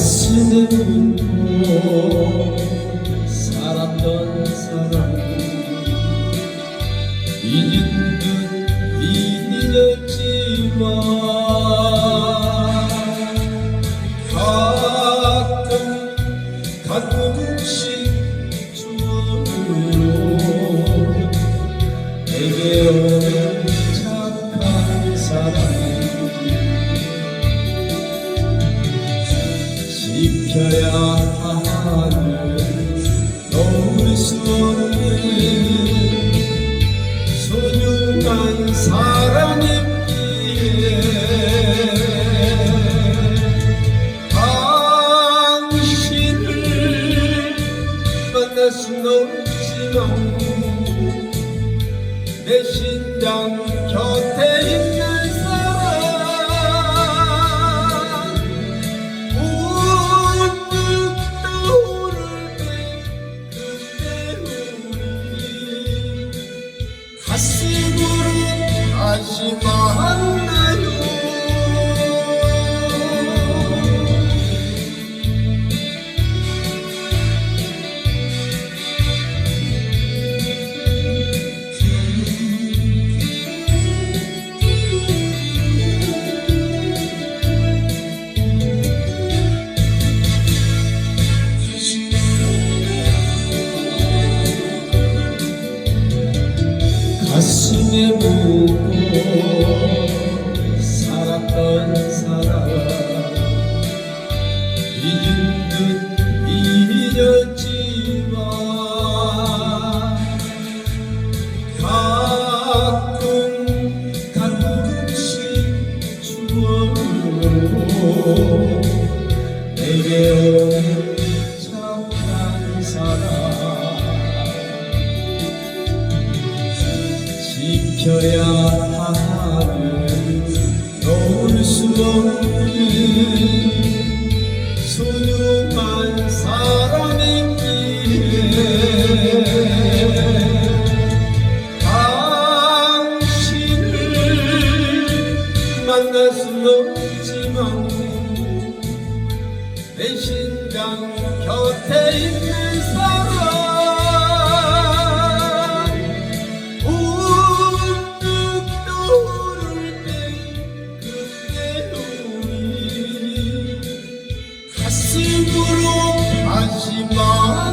가슴에 묻고 살았던 사람. 잊은 듯 잊었지만 가끔 가끔씩 추억으로 내게 오는 착한 사람 내 심장 곁에 있는 사람 문득 떠오를 때 그때 우리 가슴 가슴에 묻고 살았던 사람. 잊은 듯 잊었지만 지켜야 하는 놓을 수 없는 소중한 사랑이기에 당신을 만날 순 없지만 내 심장 곁에 있는 사람 다시 만나